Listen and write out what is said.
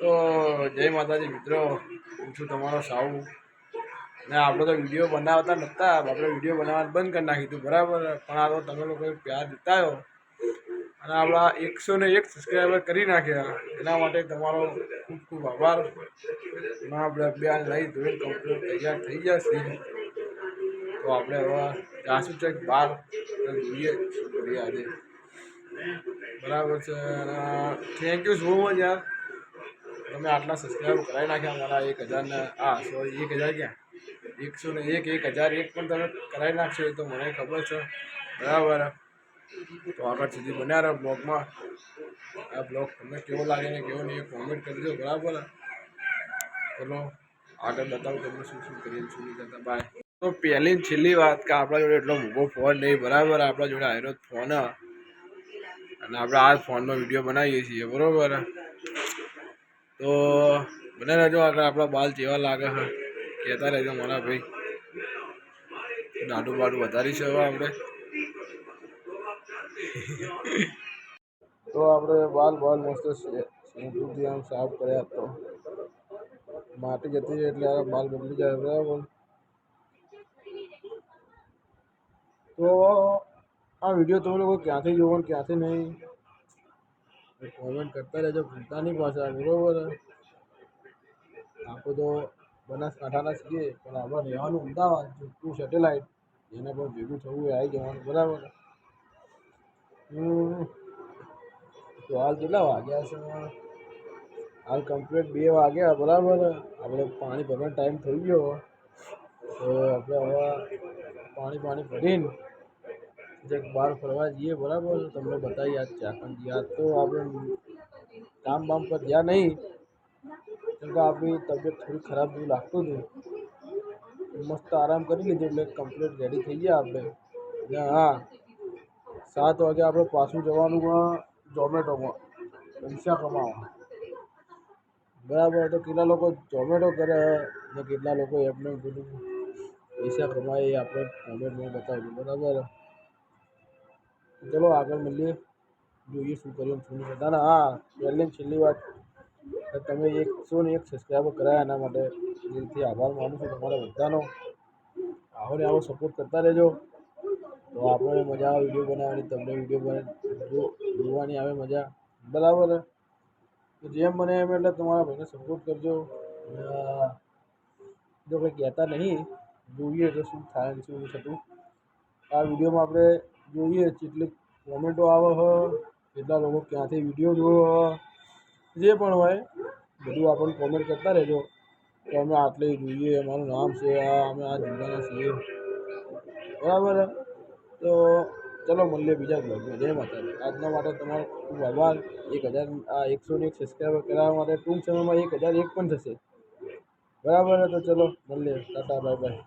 તો જય માતાજી મિત્રો. હું છું તમારો સાહુ. ને આપણે તો વીડિયો બનાવતા નહોતા. આપણે વીડિયો બનાવવાનું બંધ કરી નાખી હતું. બરાબર? પણ આ તો તમે લોકોએ પ્યાર દીતાયો અને આપણા એકસો ને એક સબસ્ક્રાઈબર કરી નાખ્યા. એના માટે તમારો ખૂબ ખૂબ આભાર. એમાં આપણે અભિયાન લઈ ધોઈને કમ્પ્લીટ તૈયાર થઈ જશે તો આપણે હવે જાસુ છે બહાર જોઈએ. આજે? બરાબર છે. થેન્ક યુ સો મચ યાર. તમે આટલા સબસ્ક્રાઈબ કરાવી નાખ્યા મારા એક હજારને હા સોરી એક હજાર ક્યાં? એકસો ને એક એક હજાર એક પણ તમે કરાવી નાખશો એ તો મને ખબર છે. બરાબર. તો આગળ સુધી બન્યા રહો બ્લોગમાં. આ બ્લોગ તમને કેવો લાગે ને કેવો નહીં કોમેન્ટ કરજો, બરાબર? ચલો, આગળ બતાવું તમને શું શું કરીએ શું નહીં કરતા. બાય તો પહેલી છેલ્લી વાત કે આપણા જોડે એટલો મોટો ફોન નહીં, બરાબર? આપણા જોડે આવેલો ફોન. અને આપણે આ ફોનનો વીડિયો બનાવીએ છીએ, બરાબર? તો બને રહેજો, આગળ આપણા બાલ જેવા લાગે છે. કહેતા રહેજો મારા ભાઈ. દાડું બાડું વધારી છે હવે આપણે. તો આપણે બાલ બાલ મસ્ત શેમ્પૂથી આમ સાફ કર્યા તો. માટી જતી છે એટલે આ બાલ બદલી જાય, બરાબર? તો આ વીડિયો તમે લોકો ક્યાંથી જોવો ક્યાંથી નહીં? કોમેન્ટ કરતા રહેજો ભૂલતા નહીં પાછા બરોબર આપણે તો બનાસકાંઠાના છીએ પણ આપણે રહેવાનું અમદાવાદ જોતું સેટેલાઇટ એને પણ ભેગું થવું એ આવી જવાનું બરાબર. તો હાલ કેટલા વાગ્યા છે હાલ કમ્પ્લીટ બે વાગ્યા બરાબર આપણે પાણી ભરવાનો ટાઈમ થઈ ગયો તો આપણે હવે પાણી પાણી ભરીને જક બહાર ફરવા જઈએ બરાબર તમને બતાવીએ આજ ચાકણ યાદ તો આપણે કામ બામ પર ગયા નહીં કેમ કે આપણી તબિયત થોડી ખરાબ જેવું લાગતું હતું મસ્ત આરામ કરી લીધો એટલે કમ્પ્લીટ રેડી થઈ ગયા આપણે ને હા સાત વાગે આપણે પાછું જવાનું ઝોમેટોમાં પૈસા કમાવા બરાબર તો કેટલા લોકો ઝોમેટો કરે ને કેટલા લોકો એમને બધું પૈસા કમાય એ આપણે કોમેન્ટમાં બતાવીશું બરાબર ચલો આગળ મળીએ. જોઈએ શું કર્યું શું નહીં. કરતા હા, પહેલી ને છેલ્લી વાત. તમે એકસો ને એક સબસ્ક્રાઈબર કરાયા એના માટે. દિલથી આભાર માનું છું તમારા બધાનો. આવો ને આવો સપોર્ટ કરતા રહેજો. તો આપણને મજા આવે વીડિયો બનાવવાની, તમને વીડિયો બને જોવાની આવે મજા. બરાબર? જેમ મને એમ એટલે તમારા ભાઈને સપોર્ટ કરજો. જો કંઈ કહેતા નહીં, જોઈએ તો શું થાય શું થતું. આ વિડીયોમાં આપણે જોઈએ કેટલી કોમેન્ટો આવે છે કેટલા લોકો ક્યાંથી વીડિયો જોયો છે જે પણ હોય, બધું આપણને કોમેન્ટ કરતા રહેજો. કે અમે આટલે જોઈએ, અમારું નામ છે, આ, અમે આ જિલ્લાના છીએ. બરાબર તો ચલો મળીએ બીજા બ્લોગમાં જય માતાજી. આજના માટે તમારો ખૂબ આભાર. એક હજાર, આ એકસો ને એક સબસ્ક્રાઈબર કરાવવા માટે ટૂંક સમયમાં એક હજાર એક પણ થશે. બરાબર? તો ચલો મળીએ. Tata bye bye